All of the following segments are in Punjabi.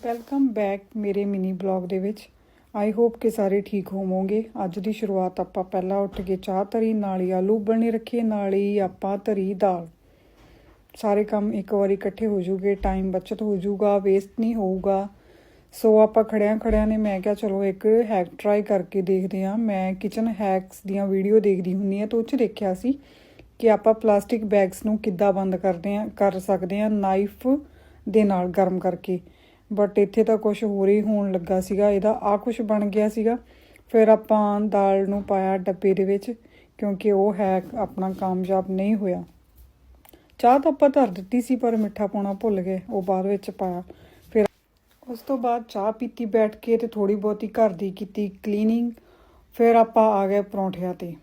ਵੈਲਕਮ ਬੈਕ ਮੇਰੇ ਮਿਨੀ ਬਲੌਗ ਦੇ ਵਿੱਚ। ਆਈ ਹੋਪ ਕਿ ਸਾਰੇ ਠੀਕ ਹੋਵੋਗੇ। ਅੱਜ ਦੀ ਸ਼ੁਰੂਆਤ ਆਪਾਂ ਪਹਿਲਾਂ ਉੱਠ ਕੇ ਚਾਹ ਧਰੀ, ਨਾਲ ਹੀ ਆਲੂ ਬਣੇ ਰੱਖੇ, ਨਾਲ ਹੀ ਆਪਾਂ ਧਰੀ ਦਾਲ। ਸਾਰੇ ਕੰਮ ਇੱਕ ਵਾਰੀ ਇਕੱਠੇ ਹੋ ਜੂਗੇ ਟਾਈਮ ਬਚਤ ਹੋ ਜੂਗਾ ਵੇਸਟ ਨਹੀਂ ਹੋਊਗਾ। ਸੋ ਆਪਾਂ ਖੜਿਆਂ ਖੜਿਆਂ ਨੇ ਮੈਂ ਕਿਹਾ, ਚਲੋ ਇੱਕ ਹੈਕ ਟਰਾਈ ਕਰਕੇ ਦੇਖਦੇ ਹਾਂ। ਮੈਂ ਕਿਚਨ ਹੈਕਸ ਦੀਆਂ ਵੀਡੀਓ ਦੇਖਦੀ ਹੁੰਨੀ ਆ ਤਾਂ ਉਹ 'ਚ ਦੇਖਿਆ ਸੀ ਕਿ ਆਪਾਂ ਪਲਾਸਟਿਕ ਬੈਗਸ ਨੂੰ ਕਿੱਦਾਂ ਬੰਦ ਕਰਦੇ ਆ ਕਰ ਸਕਦੇ ਆ ਨਾਈਫ ਦੇ ਨਾਲ ਗਰਮ ਕਰਕੇ। ਬਟ ਇੱਥੇ ਤਾਂ ਕੁਝ ਹੋਰ ਹੀ ਹੋਣ ਲੱਗਾ ਸੀਗਾ, ਇਹਦਾ ਆ ਕੁਝ ਬਣ ਗਿਆ ਸੀਗਾ। ਫਿਰ ਆਪਾਂ ਦਾਲ ਨੂੰ ਪਾਇਆ ਡੱਬੇ ਦੇ ਵਿੱਚ, ਕਿਉਂਕਿ ਉਹ ਹੈ ਆਪਣਾ ਕਾਮਯਾਬ ਨਹੀਂ ਹੋਇਆ। ਚਾਹ ਤਾਂ ਆਪਾਂ ਧਰ ਦਿੱਤੀ ਸੀ, ਪਰ ਮਿੱਠਾ ਪਾਉਣਾ ਭੁੱਲ ਗਏ, ਉਹ ਬਾਅਦ ਵਿੱਚ ਪਾਇਆ। ਫਿਰ ਉਸ ਤੋਂ ਬਾਅਦ ਚਾਹ ਪੀਤੀ ਬੈਠ ਕੇ ਤੇ ਥੋੜੀ ਬਹੁਤੀ ਘਰ ਦੀ ਕੀਤੀ ਕਲੀਨਿੰਗ ਫਿਰ ਆਪਾਂ ਆ ਗਏ ਪਰੌਂਠਿਆਂ ਤੇ।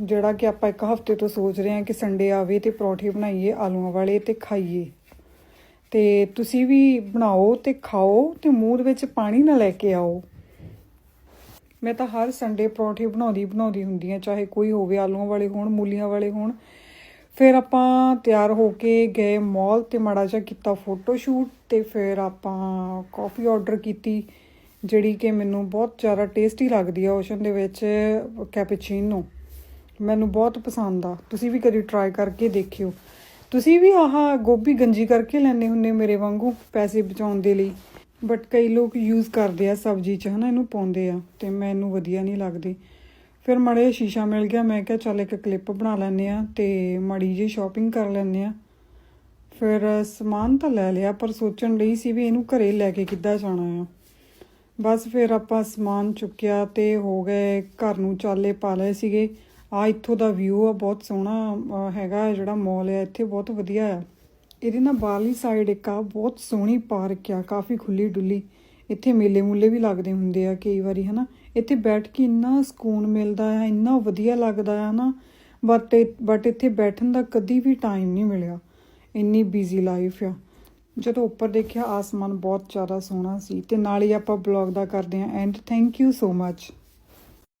ਜਿਹੜਾ ਕਿ ਆਪਾਂ ਇੱਕ ਹਫ਼ਤੇ ਤੋਂ ਸੋਚ ਰਹੇ ਹਾਂ ਕਿ ਸੰਡੇ ਆਵੇ ਤੇ ਪਰੌਂਠੇ ਬਣਾਈਏ, ਆਲੂਆਂ ਵਾਲੇ ਤੇ ਖਾਈਏ। ਤੇ ਤੁਸੀਂ ਵੀ ਬਣਾਓ ਤੇ ਖਾਓ ਤੇ ਮੂੰਹ ਦੇ ਵਿੱਚ ਪਾਣੀ ਨਾ ਲੈ ਕੇ ਆਓ। ਮੈਂ ਤਾਂ ਹਰ ਸੰਡੇ ਪਰੌਂਠੇ ਬਣਾਉਂਦੀ ਬਣਾਉਂਦੀ ਹੁੰਦੀ ਆ ਚਾਹੇ ਕੋਈ ਹੋਵੇ ਆਲੂਆਂ ਵਾਲੇ ਹੋਣ, ਮੂਲੀਆਂ ਵਾਲੇ ਹੋਣ। ਫਿਰ ਆਪਾਂ ਤਿਆਰ ਹੋ ਕੇ ਗਏ ਮਾਲ ਤੇ ਮਾੜਾ ਜਿਹਾ ਕੀਤਾ ਫੋਟੋ ਸ਼ੂਟ ਤੇ ਫਿਰ ਆਪਾਂ ਕਾਫੀ ਆਰਡਰ ਕੀਤੀ, ਜਿਹੜੀ ਕਿ ਮੈਨੂੰ ਬਹੁਤ ਜ਼ਿਆਦਾ ਟੇਸਟੀ ਲੱਗਦੀ ਆ ਓਸ਼ਨ ਦੇ ਵਿੱਚ ਕੈਪੇਚੀਨੋ ਮੈਨੂੰ ਬਹੁਤ ਪਸੰਦ ਆ। ਤੁਸੀਂ ਵੀ ਕਦੀ ਟਰਾਈ ਕਰਕੇ ਦੇਖਿਓ। ਤੁਸੀਂ ਵੀ ਆਹ ਗੋਭੀ ਗੰਜੀ ਕਰਕੇ ਲੈਣੇ ਹੁੰਨੇ ਮੇਰੇ ਵਾਂਗੂ ਪੈਸੇ ਬਚਾਉਣ ਦੇ ਲਈ? ਬਟ ਕਈ ਲੋਕ ਯੂਜ਼ ਕਰਦੇ ਆ ਸਬਜ਼ੀ 'ਚ, ਹਨਾ, ਇਹਨੂੰ ਪਾਉਂਦੇ ਆ ਤੇ ਮੈਨੂੰ ਵਧੀਆ ਨਹੀਂ ਲੱਗਦੀ। ਫਿਰ ਮਾੜਾ ਸ਼ੀਸ਼ਾ ਮਿਲ ਗਿਆ, ਮੈਂ ਕਿਹਾ ਚੱਲ ਇੱਕ ਕਲਿੱਪ ਬਣਾ ਲੈਂਦੇ ਆ ਤੇ ਮਾੜੀ ਜਿਹੀ ਸ਼ਾਪਿੰਗ ਕਰ ਲੈਂਦੇ ਆ ਫਿਰ ਸਮਾਨ ਤਾਂ ਲੈ ਲਿਆ, ਪਰ ਸੋਚਣ ਲਈ ਸੀ ਵੀ ਇਹਨੂੰ ਘਰੇ ਲੈ ਕੇ ਕਿੱਦਾਂ ਜਾਣਾ ਆ। ਬਸ ਫਿਰ ਆਪਾਂ ਸਮਾਨ ਚੁੱਕਿਆ ਤੇ ਹੋ ਗਏ ਘਰ ਨੂੰ ਚਾਲੇ ਪਾ ਲਏ ਸੀਗੇ। ਆ ਇੱਥੋਂ ਦਾ ਵਿਊ ਆ ਬਹੁਤ ਸੋਹਣਾ ਅਹ, ਹੈਗਾ ਜਿਹੜਾ ਮਾਲ ਆ ਇੱਥੇ ਬਹੁਤ ਵਧੀਆ ਆ। ਇਹਦੇ ਨਾਲ ਬਾਹਰਲੀ ਸਾਈਡ ਇੱਕ ਆ ਬਹੁਤ ਸੋਹਣੀ ਪਾਰਕ ਆ ਕਾਫੀ ਖੁੱਲੀ ਡੁੱਲੀ ਇੱਥੇ ਮੇਲੇ ਮੂਲੇ ਵੀ ਲੱਗਦੇ ਹੁੰਦੇ ਆ ਕਈ ਵਾਰੀ ਹਨਾ। ਇੱਥੇ ਬੈਠ ਕੇ ਇੰਨਾ ਸਕੂਨ ਮਿਲਦਾ ਆ ਇੰਨਾ ਵਧੀਆ ਲੱਗਦਾ ਆ ਨਾ ਬਟ ਬਟ ਇੱਥੇ ਬੈਠਣ ਦਾ ਕਦੀ ਵੀ ਟਾਈਮ ਨਹੀਂ ਮਿਲਿਆ। ਇੰਨੀ ਬਿਜ਼ੀ ਲਾਈਫ ਆ। ਜਦੋਂ ਉੱਪਰ ਦੇਖਿਆ ਆਸਮਾਨ ਬਹੁਤ ਜ਼ਿਆਦਾ ਸੋਹਣਾ ਸੀ। ਤੇ ਨਾਲ ਹੀ ਆਪਾਂ ਬਲੌਗ ਦਾ ਕਰਦੇ ਹਾਂ and thank you so much